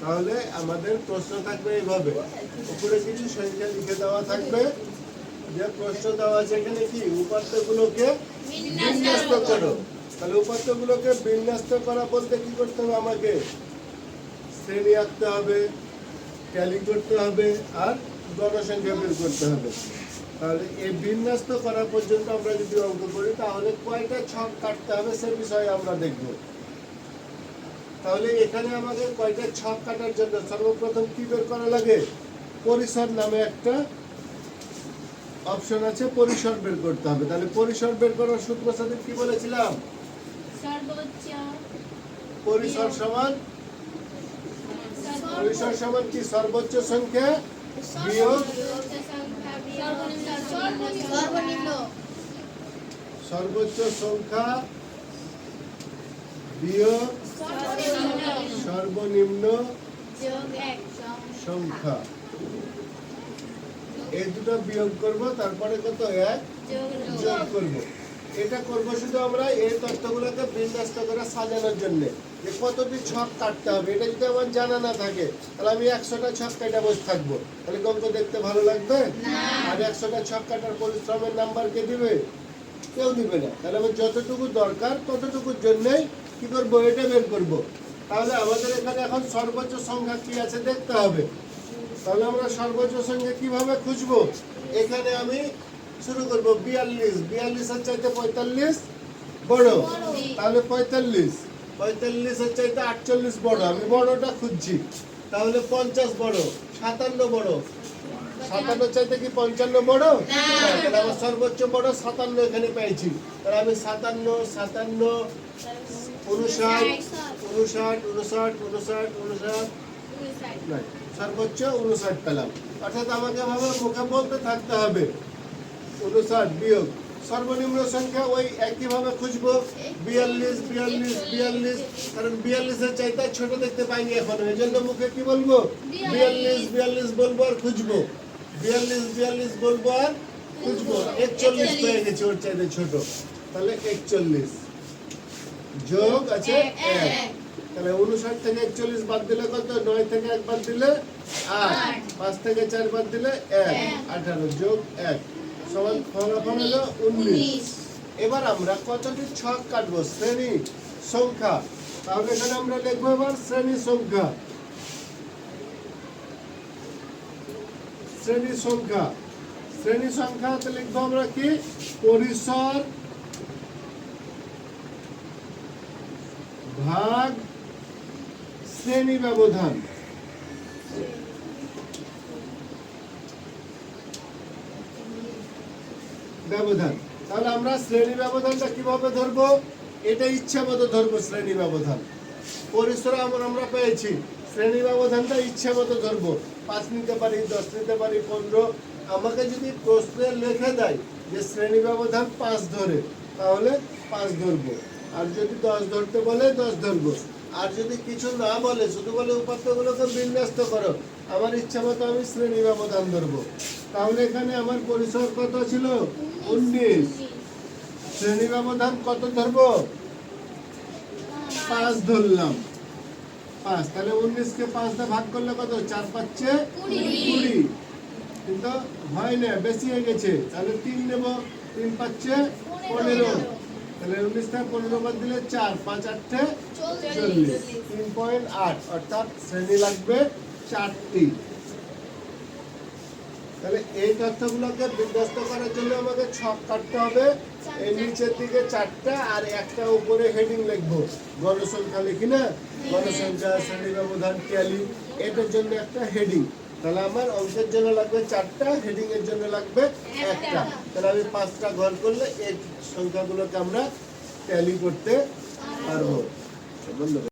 তাহলে আমাদের প্রশ্ন থাকবে এইভাবে। উপরে কিছু সংখ্যা লিখে দেওয়া থাকবে। যে প্রশ্ন দেওয়া আছে এখানে কি? উপাত্তগুলোকে বিন্যস্ত করো। তাহলে উপাত্তগুলোকে বিন্যস্ত করা বলতে কি করতে হবে আমাকে? শ্রেণি আঁকতে হবে ট্যালি করতে হবে আর গণসংখ্যা বের করতে হবে। তাহলে এই বিন্যস্ত করা পর্যন্ত আমরা যদি অঙ্ক করি, তাহলে কয়টা ছক কাটতে হবে সে বিষয়ে আমরা দেখব। তাহলে এখানে আমাদের কয়টা ছক কাটার জন্য? সর্বপ্রথম কি বের করা লাগে? পরিসর নামে একটা অপশন আছে পরিসর বের করতে হবে। তাহলে পরিসর বের করার সূত্র সাথে কি বলেছিলাম? সর্বোচ্চ পরিসর সমান পরিসর সমান কি? সর্বোচ্চ সংখ্যা বিয়োগ সর্বোচ্চ সংখ্যা বিয়োগ সর্বনিম্ন সংখ্যা। এই দুটো বিয়োগ করব তারপরে কত? এক? যোগ করব। এটা করব শুধু আমরা এই তথ্যগুলোকে বিন্যস্ত করে সাজানোর জন্য। যে কতটি ছক কাটতে হবে এটা যদি আমার জানা না থাকে তাহলে আমি একশোটা ছক কাটা বসে থাকব। তাহলে অঙ্ক দেখতে ভালো লাগবে? আর একশোটা ছক কাটার পরিশ্রমের নাম্বার কে দিবে? কেউ দিবে না। তাহলে আমার যতটুকু দরকার ততটুকুর জন্যই কি করব? এটা বের করব। তাহলে আমাদের এখানে এখন সর্বোচ্চ সংখ্যা কি আছে দেখতে হবে। তাহলে আমরা সর্বোচ্চ সংখ্যা কীভাবে খুঁজবো? এখানে আমি শুরু করব। বিয়াল্লিশ। বিয়াল্লিশের চাইতে পঁয়তাল্লিশ বড়। তাহলে পঁয়তাল্লিশ। পঁয়তাল্লিশের চাইতে আটচল্লিশ বড়। আমি বড়টা খুঁজছি। তাহলে পঞ্চাশ বড়। সাতান্ন বড়। সাতান্ন চাইতে কি পঞ্চান্ন বড়? আমার সর্বোচ্চ বড় সাতান্ন এখানে পেয়েছি। তাহলে আমি সাতান্ন সাতান্ন উনষাট উনষাট উনষাট উনষাট উনষাট সর্বোচ্চ উনষাট পেলাম। অর্থাৎ আমাকে ভাবে মুখে বলতে থাকতে হবে। উনষাট বিয়োগ। সর্বনিম্ন সংখ্যা ওই একইভাবে খুঁজবো। বিয়াল্লিশ বিয়াল্লিশ বিয়াল্লিশ। কারণ বিয়াল্লিশের চাইতে ছোট দেখতে পাইনি এখন। এই জন্য মুখে কি বলব? বিয়াল্লিশ বিয়াল্লিশ বলব আর খুঁজবো। বিয়াল্লিশ বিয়াল্লিশ বলব আর খুঁজবো। একচল্লিশ পেয়ে গেছি ওর চাইতে ছোট। তাহলে একচল্লিশ। যোগ আছে এক। তাহলে উনষাট থেকে একচল্লিশ বাদ দিলে কত? নয় থেকে এক বাদ দিলে আট। পাঁচ থেকে চার বাদ দিলে এক। আঠারো যোগ এক। সমান ফলাফল হলো উনিশ। এবার আমরা কতটি ছক কাটবো? শ্রেণি সংখ্যা। তাহলে এখানে আমরা লিখব এবার শ্রেণি সংখ্যা। শ্রেণি সংখ্যা। শ্রেণি সংখ্যাতে লিখব আমরা কি? পরিসর ভাগ শ্রেণি ব্যবধান। ব্যবধান। তাহলে আমরা শ্রেণি ব্যবধানটা কীভাবে ধরবো? এটা ইচ্ছা মতো ধরবো শ্রেণি ব্যবধান। পরিসর আমরা আমরা পেয়েছি। শ্রেণি ব্যবধানটা ইচ্ছা মতো ধরবো। পাঁচ নিতে পারি, দশ নিতে পারি, পনেরো। আমাকে যদি প্রশ্নে লিখে দেয় যে শ্রেণি ব্যবধান পাঁচ ধরে, তাহলে পাঁচ ধরবো। আর যদি দশ ধরতে বলে, দশ ধরবো। আর যদি কিছু না বলে, শুধু বলে উপাত্তগুলোকে বিন্যস্ত করো। আমার ইচ্ছা মতো আমি শ্রেণি ব্যবধান ধরবো। তাহলে এখানে আমার পরিসর কত ছিল? উনিশ। শ্রেণি ব্যবধান কত ধরবো? পাঁচ ধরলাম। পাঁচ, তাহলে উনিশকে পাঁচ দিয়ে ভাগ করলে কত? চার পাচ্ছে কুড়ি। কিন্তু হয় না, বেশি হয়ে গেছে। তাহলে তিন নেব, তিন পাচ্ছে পনেরো। তাহলে উনিশ থেকে পনেরো বাদ দিলে চার পাঁচ আটটে চল্লিশ। তিন পয়েন্ট আট অর্থাৎ শ্রেণি লাগবে চারটি। তাহলে এই তথ্যগুলোকে বিন্যস্ত করার জন্য আমাকে ছক কাটতে হবে। এই নিচের দিকে চারটা আর একটা উপরে হেডিং লিখব। গণসংখ্যা লিখি না? গণসংখ্যা শ্রেণি ব্যবধান ট্যালি এটার জন্য একটা হেডিং। তাহলে আমার অংশের জন্য লাগবে চারটা হেডিং এর জন্য লাগবে একটা। তাহলে আমি পাঁচটা ঘর করলে এই সংখ্যাগুলোকে আমরা ট্যালি করতে পারব। বন্ধুরা